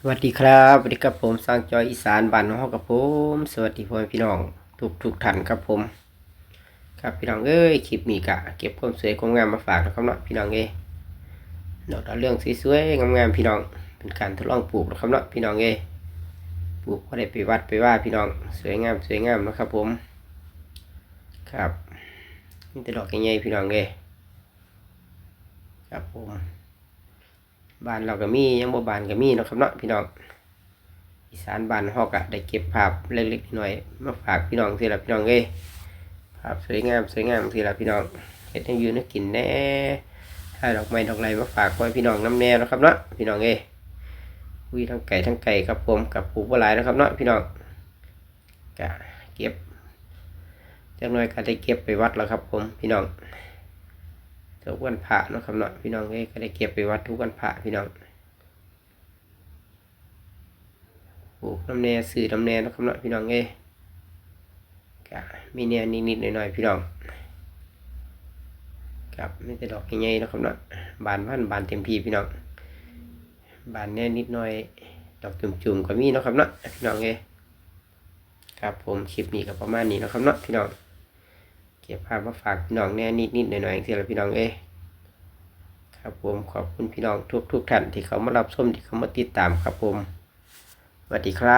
สวัสดีครับสวัสดีครับผมสร้างจอยอีสานบ้านของกับผม สวัสดีพ่อแม่พี่น้อง ทุกทุกท่านครับผม ครับพี่น้องเอ้ยคลิปนี้กะเก็บความสวยความงามมาฝากนะครับเนาะพี่น้องเอ้ยดอกดาเรื่องสวยๆงามๆพี่น้องเป็นการทดลองปลูกนะครับเนาะพี่น้องเอ้ยปลูกก็ได้ไปวัดไปว่าพี่น้องสวยงามสวยงามนะครับผม ครับนี่แต่ดอกใหญ่ๆพี่น้องเอ้ยครับผม บ้านเราก็มียังบ่บานก็มีเนาะครับเนาะพี่น้องอีสานบ้านฮอกอะได้เก็บภาพเล็กๆน้อยมาฝากพี่น้องสิละพี่น้องเอ้ยภาพสวยงามสวยงามสิละพี่น้องเฮ็ดให้อยู่นึกกินแน่ถ้าดอกไม้ดอกไรมาฝากไว้พี่น้องน้ำแน่นะครับเนาะพี่น้องเอ้ยวิทั้งไก่ทั้งไก่ครับผมกับปลูกบ่หลายนะครับเนาะพี่น้องก็เก็บจักหน่อยก็ได้เก็บไปวัดแล้วครับผมพี่น้อง ทุกวันพระเนาะครับเนาะพี่น้องเอ้ยก็ได้เก็บไปวัดทุกวันพระพี่น้องปลูกน้ำแน่ซื้อน้ำแน่เนาะครับเนาะพี่น้องเอ้ยก็มีแน่นิดๆหน่อยๆพี่น้องครับไม่แต่ดอกใหญ่ๆเนาะครับเนาะบานพันบานเต็มที่พี่น้องบานแน่นิดหน่อย ดอกจุ่มๆก็มีเนาะครับเนาะพี่น้องเอ้ยครับผมคลิปนี้ก็ประมาณนี้นะครับเนาะพี่น้อง ก็บภาพมาฝากพี่น้องแน่นิดนิดๆหน่อยหน่อยๆที่เราพี่น้องเอ้ครับผมขอบคุณพี่น้องทุกทุกๆท่านที่เขามารับชมที่เขามาติดตามครับผมสวัสดีครับ